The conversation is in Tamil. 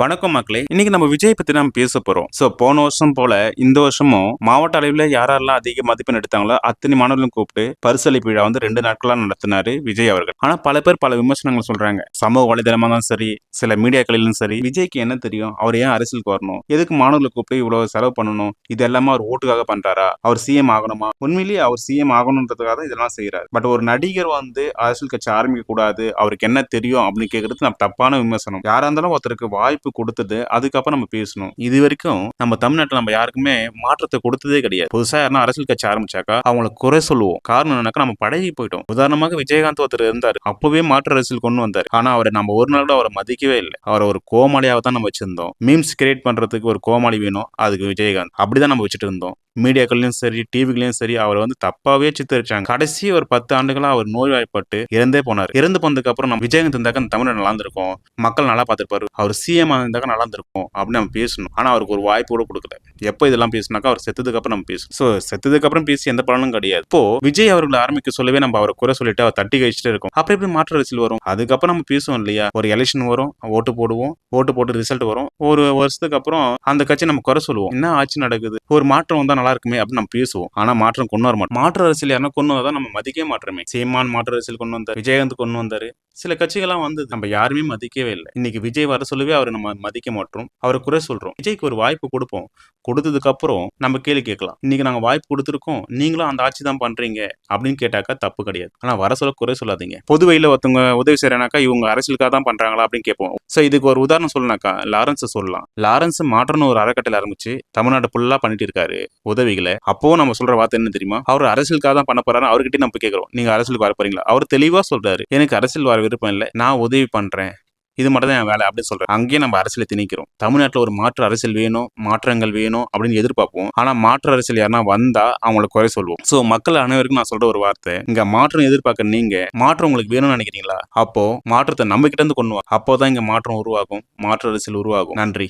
வணக்கம் மக்களே. இன்னைக்கு நம்ம விஜய் பத்தி நம்ம பேச போறோம். சோ போன வருஷம் போல இந்த வருஷமும் மாவட்ட அளவில் யாரெல்லாம் அதிக மதிப்பெண் எடுத்தாங்களோ அத்தனை மாணவர்களும் கூப்பிட்டு பரிசளிப்பு விழா வந்து ரெண்டு நாட்களா நடத்தினாரு விஜய் அவர்கள். ஆனா பல பேர் பல விமர்சனங்கள் சொல்றாங்க. சமூக வலைதளமா தான் சரி சில மீடியாக்களிலும் சரி விஜய்க்கு என்ன தெரியும்? அவர் ஏன் அரசியலுக்கு வரணும்? எதுக்கு மாணவர்களை கூப்பிட்டு இவ்வளவு செலவு பண்ணணும்? இது எல்லாமே அவர் ஓட்டுக்காக பண்றாரா? அவர் சிஎம் ஆகணுமா? உண்மையிலேயே அவர் சிஎம் ஆகணுன்றதுக்காக தான் இதெல்லாம் செய்யறாரு பட் ஒரு நடிகர் வந்து அரசியல் கட்சி ஆரம்பிக்க கூடாது அவருக்கு என்ன தெரியும் அப்படின்னு கேட்கறது நம்ம தப்பான விமர்சனம். யாரா இருந்தாலும் ஒருத்தருக்கு வாய்ப்பு கொடுத்தது அதுக்கப்புறம் நம்ம பேசணும். இது வரைக்கும் நம்ம தமிழ்நாட்டில் நம்ம யாருக்குமே மாற்றத்தை கொடுத்ததே கிடையாது. புதுசாக யாரும் அரசியல் கட்சி ஆரம்பிச்சாக்கா அவங்களை குறை சொல்லுவோம். காரணம் என்னன்னாக்கா நம்ம பழகி போயிட்டோம். உதாரணமாக விஜயகாந்த் ஒருத்தர் இருந்தார். அப்பவே மாற்று அரசியல் கொண்டு வந்தார். ஆனால் அவரை நம்ம ஒரு நாள் கூட அவரை மதிக்கவே இல்லை. அவரை ஒரு கோமாளியாக தான் நம்ம வச்சிருந்தோம். மீம்ஸ் கிரியேட் பண்றதுக்கு ஒரு கோமாளி வேணும். அதுக்கு விஜயகாந்த். அப்படிதான் நம்ம வச்சுட்டு இருந்தோம். மீடியாக்கள்லையும் சரி டிவிலையும் சரி அவரை வந்து தப்பாவே சித்தரிச்சாங்க. கடைசி ஒரு பத்து ஆண்டுகளா அவர் நோய்வாய்ப்பட்டு இறந்தே போனார். இறந்து போனதுக்கு அப்புறம் நம்ம விஜயகாந்த் இருந்தாக்க அந்த தமிழ் நல்லா இருந்திருக்கும் மக்கள் நல்லா பார்த்துருப்பாரு. அவர் சிஎம் இருந்தாக்க நல்லா இருந்திருக்கும் அப்படின்னு நம்ம பேசணும். ஆனா அவருக்கு ஒரு வாய்ப்பு கூட கொடுக்கல. எப்போ இதெல்லாம் பேசினாக்கா அவர் செத்ததுக்கு அப்புறம் நம்ம பேசணும். ஸோ செத்ததுக்கு அப்புறம் பேசி எந்த பலனும் கிடையாது. இப்போ விஜய் அவர்களை ஆரம்பிக்க சொல்லவே நம்ம அவரை குறை சொல்லிட்டு அவர் தட்டி கழிச்சுட்டு இருக்கோம். அப்புறம் எப்படி மாற்று அரசியல் வரும்? அதுக்கப்புறம் நம்ம பேசுவோம் இல்லையா? ஒரு எலெக்ஷன் வரும் ஓட்டு போடுவோம் ஓட்டு போட்டு ரிசல்ட் வரும். ஒரு வருஷத்துக்கு அப்புறம் அந்த கட்சி நம்ம குறை சொல்லுவோம். என்ன ஆட்சி நடக்குது? ஒரு மாற்றம் வந்தால் நல்லா இருக்குமே அப்படின்னு நம்ம பேசுவோம். ஆனா மாற்றம் கொண்டு வர மாட்டோம். மாற்று அரசியல் யாரும் கொண்டு வந்தா நம்ம மதிக்கவே மாற்றமே சீமான் மாற்று அரசியல் கொண்டு வந்தார் விஜயகாந்த் கொண்டு வந்தாரு. சில கட்சிகள்லாம் வந்து நம்ம யாருமே மதிக்கவே இல்லை. இன்னைக்கு விஜய் வர சொல்லவே அவரை நம்ம மதிக்க மாட்டோம். அவரை குறை சொல்றோம். விஜய்க்கு ஒரு வாய்ப்பு கொடுப்போம். கொடுத்ததுக்கு அப்புறம் நம்ம கேள்வி கேட்கலாம். இன்னைக்கு நாங்க வாய்ப்பு கொடுத்துருக்கோம். நீங்களும் அந்த ஆட்சி தான் பண்றீங்க அப்படின்னு கேட்டாக்கா தப்பு கிடையாது. ஆனா வர சொல்ல குறை சொல்லாதீங்க. பொதுவையில் ஒருத்தவங்க உதவி செய்யறானாக்கா இவங்க அரசியலுக்காக தான் பண்றாங்களா அப்படின்னு கேட்போம். ஸோ இதுக்கு ஒரு உதாரணம் சொல்லணாக்கா லாரன்ஸ் சொல்லலாம். லாரன்ஸ் மாற்றணும் ஒரு அறக்கட்டளை ஆரம்பிச்சு தமிழ்நாடு ஃபுல்லா பண்ணிட்டு இருக்காரு உதவிகளை. அப்போ நம்ம சொல்ற வார்த்தை என்ன தெரியுமா? அவர் அரசியலுக்காக தான் பண்ண போறாரு அவர்கிட்ட நம்ம கேட்கிறோம். நீங்க அரசியலுக்கு வர போறீங்களா? அவர் தெளிவா சொல்றாரு. எனக்கு அரசியல் வர விருப்பம் இல்லை நான் உதவி பண்றேன். இது மட்டும் தான் என் வேலை அப்படின்னு சொல்றேன். அங்கேயே நம்ம அரசியலை திணிக்கிறோம். தமிழ்நாட்டில் ஒரு மாற்று அரசியல் வேணும் மாற்றங்கள் வேணும் அப்படின்னு எதிர்பார்ப்போம். ஆனால் மாற்று அரசியல் யாருன்னா வந்தால் அவங்களை குறை சொல்லுவோம் ஸோ மக்கள் அனைவருக்கும் நான் சொல்ற ஒரு வார்த்தை. இங்கே மாற்றம் எதிர்பார்க்க நீங்க மாற்றம் உங்களுக்கு வேணும்னு நினைக்கிறீங்களா? அப்போ மாற்றத்தை நம்ம கிட்ட இருந்து கொண்டு வா. அப்போதான் இங்கே மாற்றம் உருவாகும் மாற்று அரசியல் உருவாகும். நன்றி.